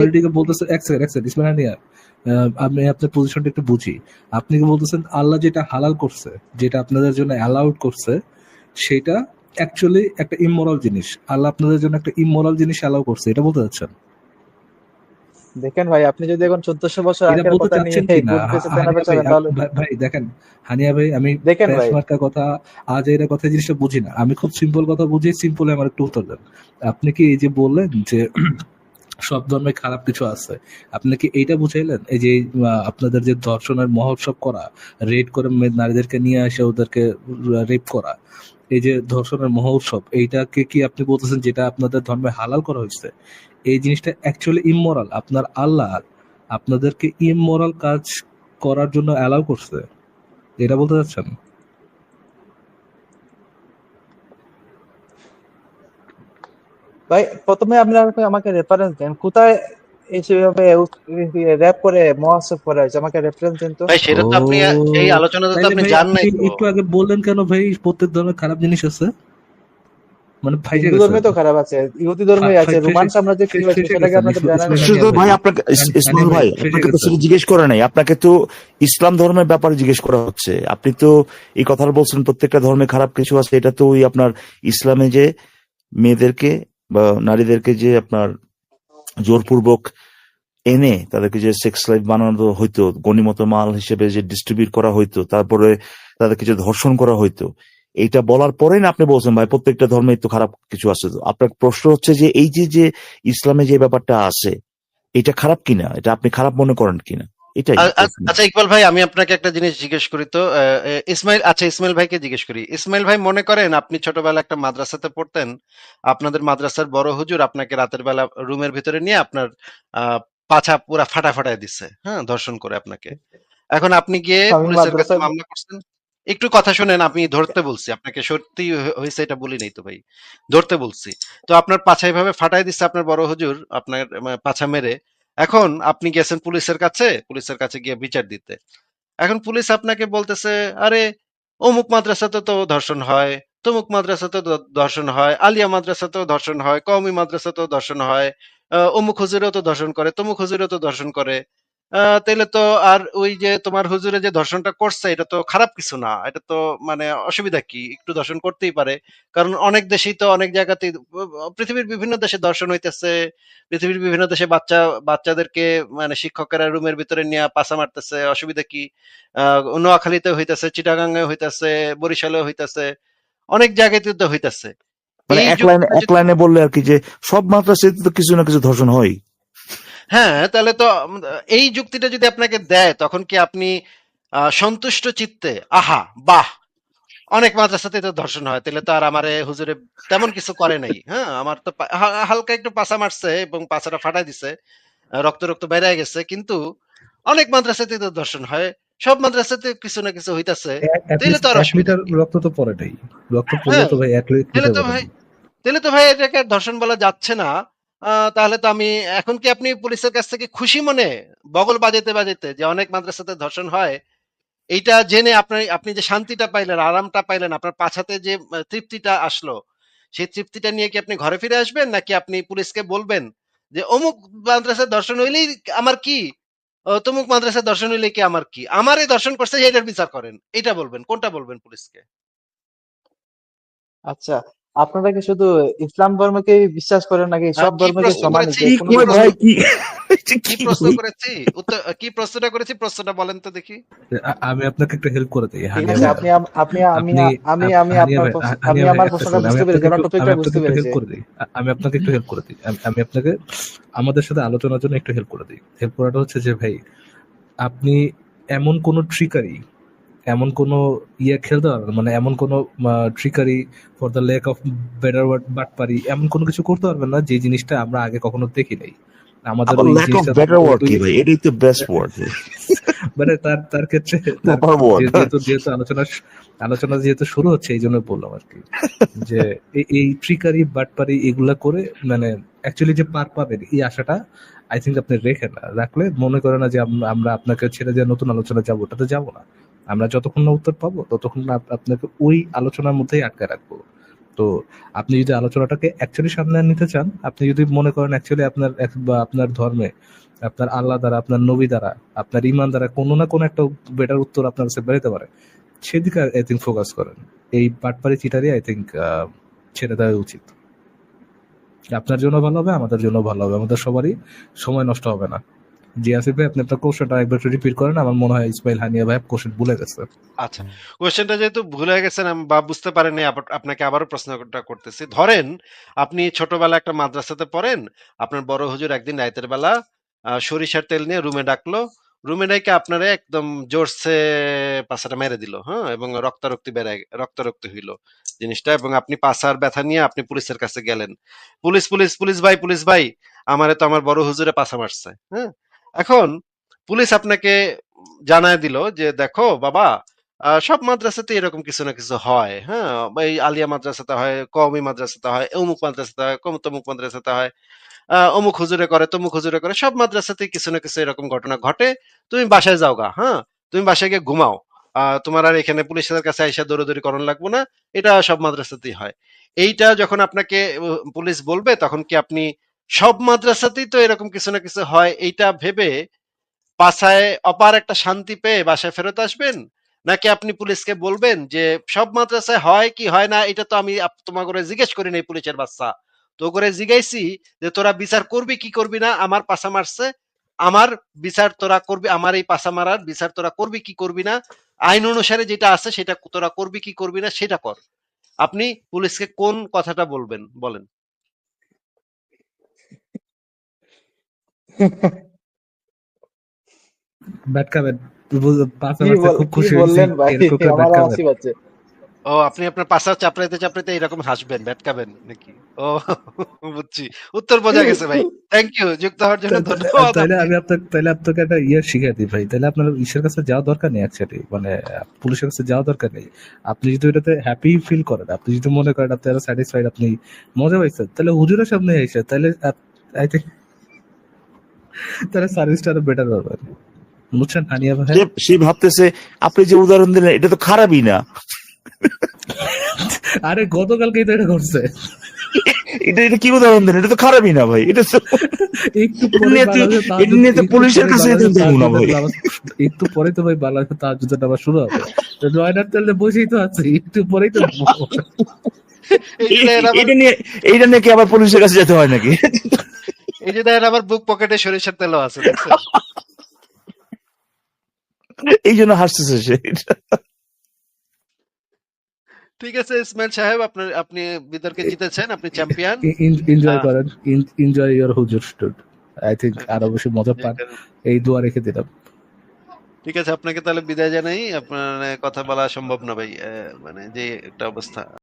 পলিটিকে বলতেছে এক সেকেন্ড এক সেকেন্ড ইসমাইল হানিয়া আমি আপনার পজিশনটা একটু বুঝি। আপনি কি বলতেছেন আল্লাহ যেটা হালাল করছে যেটা আপনাদের জন্য অ্যালাউড করছে সেটা অ্যাকচুয়ালি একটা ইমোরাল জিনিস। আল্লাহ আপনাদের জন্য একটা ইমোরাল জিনিস অ্যালাউ করছে এটা বলতে চাচ্ছেন? দেখেন ভাই আপনি যদি এখন চোদ্দশো বছর আগের কথা নিয়ে ভাই দেখেন হানিয়া ভাই আমি দেখেন কথা আজ এর কথা জিনিসটা বুঝি না। আমি খুব সিম্পল কথা বুঝি সিম্পলে আমার একটু উত্তর দেন। আপনি কি এই যে বললেন যে সব ধর্মে খারাপ কিছু আছে। আপনি কি এইটা বুঝাইলেন? এই যে আপনাদের যে ধর্ষণের মহোৎসব করা রেড করে নারীদেরকে নিয়ে আসে ওদেরকে রেপ করা, এই যে ধর্ষণের মহোৎসব, এইটাকে কি আপনি বলতেছেন যেটা আপনাদের ধর্মে হালাল করা হয়েছে? এই জিনিসটা অ্যাকচুয়ালি ইমোরাল আপনার আল্লাহ আপনাদেরকে ইমোরাল কাজ করার জন্য অ্যালাউ করছে। এটা বলতে চাচ্ছেন? ভাই প্রথমে আপনি আমাকে আমাকে রেফারেন্স দেন। কোথায় এই সেভাবে র্যাপ করে মহাসব করা হয়েছে? আমাকে রেফারেন্স দেন তো। ভাই সেটা তো আপনি এই আলোচনাতে তো আপনি জান নাই একটু আগে বললেন কেন ভাই প্রত্যেক ধরনের খারাপ জিনিস আছে? মানে ফাইজে ধর্মে তো খারাপ আছে ইহুদি ধর্মে আছে রোমান সাম্রাজ্যে কি হয়েছে সেটাকে আপনাদের জানা নেই শুধু ভাই আপনাকে ইসমাইল ভাই আপনাকে তো সেটা জিজ্ঞেস করে নাই আপনাকে তো ইসলাম ধর্মের ব্যাপারে জিজ্ঞেস করা হচ্ছে। আপনি তো এই কথাটা বলছেন প্রত্যেকটা ধর্মে খারাপ কিছু আছে এটা তো ওই আপনার ইসলামে যে মেয়েদেরকে বা নারীদেরকে যে আপনার জোরপূর্বক এনে তাদেরকে যে সেক্স লাইফ বানানো হইতো, গণিমত মাল হিসেবে যে ডিস্ট্রিবিউট করা হইতো, তারপরে তাদেরকে যে ধর্ষণ করা হইতো, এইটা বলার পরে না আপনি বলছেন, ভাই, প্রত্যেকটা ধর্মে তো খারাপ কিছু আছে। আপনার প্রশ্ন হচ্ছে যে, এই যে যে ইসলামে যে ব্যাপারটা আছে, এটা খারাপ কিনা? এটা আপনি খারাপ মনে করেন কিনা? এটাই। আচ্ছা ইকবাল ভাই আমি আপনাকে একটা জিনিস জিজ্ঞেস করি তো ইসমাইল আচ্ছা ইসমাইল ভাইকে জিজ্ঞেস করি। ইসমাইল ভাই মনে করেন আপনি ছোটবেলা একটা মাদ্রাসাতে পড়তেন আপনাদের মাদ্রাসার বড় হুজুর আপনাকে রাতের বেলা রুমের ভিতরে নিয়ে আপনার পাছা পুরা ফাটা ফাটায় দিচ্ছে হ্যাঁ ধর্ষণ করে আপনাকে। এখন আপনি গিয়ে পুলিশের কাছে মামলা করছেন। একটু কথা শুনেন আমি ধরতে বলছি আপনাকে সত্যি হয়েছে এটা বলি নাই তো ভাই ধরতে বলছি। তো আপনার পাছা এভাবে ফাটাই দিচ্ছে আপনার বড় হুজুর আপনার পাছা মেরে এখন আপনি গেছেন পুলিশের কাছে পুলিশের কাছে গিয়ে বিচার দিতে। এখন পুলিশ আপনাকে বলতেছে, আরে, অমুক মাদ্রাসাতে তো ধর্ষণ হয়, তমুক মাদ্রাসাতে ধর্ষণ হয়, আলিয়া মাদ্রাসাতেও ধর্ষণ হয়, কওমি মাদ্রাসাতেও ধর্ষণ হয় অমুক হুজুরেও তো ধর্ষণ করে, তমুক হুজুরেও তো ধর্ষণ করে। আহ, তাইলে তো আর ওই যে তোমার হুজুরে যে ধর্ষণটা করছে এটা তো খারাপ কিছু না। এটা তো মানে অসুবিধা কি? একটু ধর্ষণ করতেই পারে। কারণ অনেক দেশেই তো অনেক জায়গাতে পৃথিবীর বিভিন্ন দেশে ধর্ষণ হইতেছে। পৃথিবীর বিভিন্ন দেশে বাচ্চা বাচ্চাদেরকে মানে শিক্ষকেরা রুমের ভিতরে নিয়ে পাশা মারতেছে। অসুবিধা কি? আহ নোয়াখালীতে হইতেছে চিটাগাঙ্গে হইতেছে বরিশালে হইতেছে অনেক জায়গাতে তো হইতেছে। মানে এক লাইনে এক লাইনে বললে আর কি যে সব মাদ্রাসাতে তো কিছু না কিছু ধর্ষণ হয় হ্যাঁ তাহলে তো এই যুক্তিটা যদি আপনাকে দেয় তখন কি আপনি সন্তুষ্ট চিত্তে আহা বাহ অনেক মাদ্রাসাতে তো ধর্ষণ হয় তাহলে তো আর আমার হুজুরে তেমন কিছু করে নাই হ্যাঁ আমার তো পা- হা- হালকা একটু পাছা মারছে এবং পাছাটা ফাটাই দিছে আহ, রক্ত রক্ত বেড়ে গেছে কিন্তু অনেক মাদ্রাসাতে তো ধর্ষণ হয় সব মাদ্রাসাতে কিছু না কিছু হইতাছে তাইলে তো আর এক অসুবিধা লিটার রক্ত তো পরে নাই রক্ত পড়লে হ্যাঁ তো ভাই তাহলে লিটার তো ভাই তাহলে তো ভাই এটাকে আর ধর্ষণ বলা যাচ্ছে না তাহলে তো আমি, এখন কি আপনি পুলিশের কাছ থেকে খুশি মনে বগল বাজাতে বাজাতে যে অনেক মাদ্রাসাতে ধর্ষণ হয়, এইটা জেনে আপনি আপনি যে শান্তিটা পাইলেন, আরামটা পাইলেন, আপনার পাছাতে যে তৃপ্তিটা আসলো, সেই তৃপ্তিটা নিয়ে কি আপনি ঘরে ফিরে আসবেন, নাকি আপনি পুলিশকে বলবেন যে, অমুক মাদ্রাসায় দর্শন হইলেই আমার কি? তমুক মাদ্রাসায় দর্শন হইলে কি আমার কি? আমারই দর্শন করছে এটার বিচার করেন। এটা বলবেন, কোনটা বলবেন পুলিশকে? আচ্ছা আপনারা কি শুধু ইসলাম ধর্মকে বিশ্বাস করেন নাকি হ্যাঁ, সব ধর্মকে সমান করেছি? কি প্রশ্ন- করেছি? কি প্রশ্নটা করেছি? প্রশ্নটা বলেন তো দেখি। আমি আপনাকে একটু হেল্প করে দিই। আপনি আপনি আমি আমি আমি আমি আমার প্রশ্নটা বুঝতে পেরেছি আমার আপনাকে একটু- টপিকটা বুঝতে পেরেছি। হেল্প করে দিই। আমি আপনাকে একটু হেল্প করে দিই। আমি আপনাকে আমাদের সাথে আলোচনার জন্য একটু হেল্প করে দিই। হেল্প করাটা হচ্ছে যে ভাই আপনি এমন কোন ট্রিকারি এমন কোন ইয়ে খেলতে পারবেন মানে এমন কোন trickery for the lack of better word বাটপারি এমন কোনো কিছু করতে পারবেন না যে জিনিসটা আমরা আগে কখনো দেখি নাই। আমাদের ওই জিনিসটা বেটার ওয়ার্ড কি ভাই? এটাই তো বেস্ট ওয়ার্ড মানে তার তার ক্ষেত্রে যেহেতু যেহেতু আলোচনা আলোচনা যেহেতু শুরু হচ্ছে এই জন্য বললাম আর কি। যে এই- এই ট্রিকারি বাটপারি এগুলা করে মানে অ্যাকচুয়ালি যে পার পাবেন এই আশাটা আই থিঙ্ক আপনি রেখে না রাখলে মনে করে না যে আমরা আপনাকে ছেড়ে যে নতুন আলোচনা যাব ওটাতে যাব না। আমরা যতক্ষণ না উত্তর পাবো, ততক্ষণ আপনাকে ওই আলোচনার মধ্যেই আটকে রাখব। তো আপনি যদি আলোচনাটাকে অ্যাকচুয়ালি সামনে নিতে চান, আপনি যদি মনে করেন অ্যাকচুয়ালি আপনার বা আপনার ধর্মে, আপনার আল্লাহ দ্বারা, আপনার নবী দ্বারা, আপনার ইমান দ্বারা কোনো না কোনো একটা বেটার উত্তর আপনার কাছে বেরোতে পারে, সেদিকে আই থিঙ্ক ফোকাস করেন। এই পাটপাড়ি চিটারি আই থিঙ্ক ছেড়ে দেওয়া উচিত। আপনার জন্য ভালো হবে, আমাদের জন্য ভালো হবে, আমাদের সবারই সময় নষ্ট হবে না। জি ভাই, আপনি কোশ্চেনটা একবার রিপিট করেন, আমার মনে হয় ইসমাইল হানিয়া ভাই কোশ্চেন ভুলে গেছে। আচ্ছা কোয়েশ্চেনটা যেহেতু ভুলে গেছেন বা বুঝতে আপনাকে আবারও প্রশ্নটা করতেছি। ধরেন, আপনি ছোটবেলা একটা মাদ্রাসাতে পড়েন, আপনার বড় হুজুর একদিন রাইতের বেলা সরিষার তেল নিয়ে রুমে ডাকলো, রুমে ডেকে আপনারে একদম জোরসে পাশাটা মেরে দিল হ্যাঁ? এবং রক্তারক্তি বেড়ে রক্তারক্তি হইল জিনিসটা, এবং আপনি পাশার ব্যথা নিয়ে আপনি পুলিশের কাছে গেলেন। পুলিশ পুলিশ পুলিশ ভাই পুলিশ ভাই, আমারে তো আমার বড় হুজুরে পাশা মারছে হ্যাঁ? এখন পুলিশ আপনাকে জানায় দিল যে দেখো বাবা সব মাদ্রাসাতে এরকম কিছু না কিছু হয় হ্যাঁ? এই আলিয়া মাদ্রাসাতে হয় কওমি মাদ্রাসাতে হয় অমুক মাদ্রাসাতে হয় কম তমুক মাদ্রাসাতে হয় অমুক হুজুরে করে তমুক হুজুরে করে সব মাদ্রাসাতে কিছু না কিছু এরকম ঘটনা ঘটে। তুমি বাসায় যাও গা হ্যাঁ? তুমি বাসায় গিয়ে ঘুমাও। আহ, তোমার আর এখানে পুলিশের কাছে আইসা দৌড়াদৌড়ি করণ লাগবো না এটা সব মাদ্রাসাতেই হয়। এইটা যখন আপনাকে পুলিশ বলবে তখন কি আপনি সব মাদ্রাসাতেই তো এরকম কিছু না কিছু হয়। এইটা ভেবে বাসায় অপার একটা শান্তি পেয়ে বাসায় ফেরত আসবেন? নাকি আপনি পুলিশকে বলবেন যে, সব মাদ্রাসায় হয় কি হয় না? এটা তো আমি তোমার করে জিজ্ঞেস করি নাই পুলিশের বাচ্চা। তো করে জিজ্ঞাইছি যে, তোরা বিচার করবি কি করবি না? আমার পাশা মারছে। আমার বিচার তোরা করবি, আমার এই পাশা মারার বিচার তোরা করবি কি করবি না? আইন অনুসারে যেটা আছে সেটা তোরা করবি কি করবি না সেটা কর। আপনি পুলিশকে কোন কথাটা বলবেন? বলেন। ব্যাট খাবেন পাঁচা কি মারতে বল- খুব খুশি বললেন ভাই? আমার হাসি পাচ্ছে। ও আপনি আপনার পাশা চাপড়াইতে চাপড়াইতে এরকম হাসবেন ব্যাটকাবেন নাকি? ও বুঝছি। উত্তর বোঝা গেছে ভাই। থ্যাংক ইউ যুক্ত হওয়ার জন্য ধন্যবাদ আপনাকে। আমি আপনাকে তাইলে আপনাকে একটা ইয়ে শিখাই দিই ভাই। তাহলে আপনার ইসের কাছে যাওয়া দরকার নেই অ্যাকচুয়ালি মানে পুলিশের কাছে যাওয়া দরকার নেই। আপনি যদি ওটাতে হ্যাপি ফিল করেন আপনি যদি মনে করেন আপনি স্যাটিসফাইড আপনি মজা পাইছেন তাহলে হুজুরের সামনে এসে তাহলে আই থিঙ্ক তাহলে সার্ভিসটা আরও বেটার হবে বুঝছেন হানিয়া ভাই। সে ভাবতেছে আপনি যে উদাহরণ দিলেন এটা তো খারাপই না। আরে গতকালকেই তো এটা করছে এটা এটা কি উদাহরণ দিলেন? এটা তো খারাপই না ভাই এটা তো একটু পরে নিয়ে তো- তার এটা নিয়ে তো পুলিশের কাছে না ভাই। একটু পরে তো ভাই বাংলাদেশে তার যুদ্ধ নামাজ শুরু হবে। জয়নার তেলে বসেই তো আছে একটু পরেই তো এটা নিয়ে এইটা নিয়ে কি আবার পুলিশের কাছে যেতে হয় নাকি? এই যে দেখেন আবার বুক পকেটে সরিষার তেলও আছে এই জন্য হাসতেছে সে। ঠিক আছে ইসমাইল সাহেব আপনার আপনি বিতর্কে জিতেছেন আপনি চ্যাম্পিয়ন এনজয়। করেন এনজয় ইউর হুজুর স্টুড আই থিঙ্ক আরও বেশি মজা পান। এই দোয়া রেখে দিলাম। ঠিক আছে আপনাকে তাহলে বিদায় জানাই। আপনার কথা বলা সম্ভব না ভাই মানে যে একটা অবস্থা।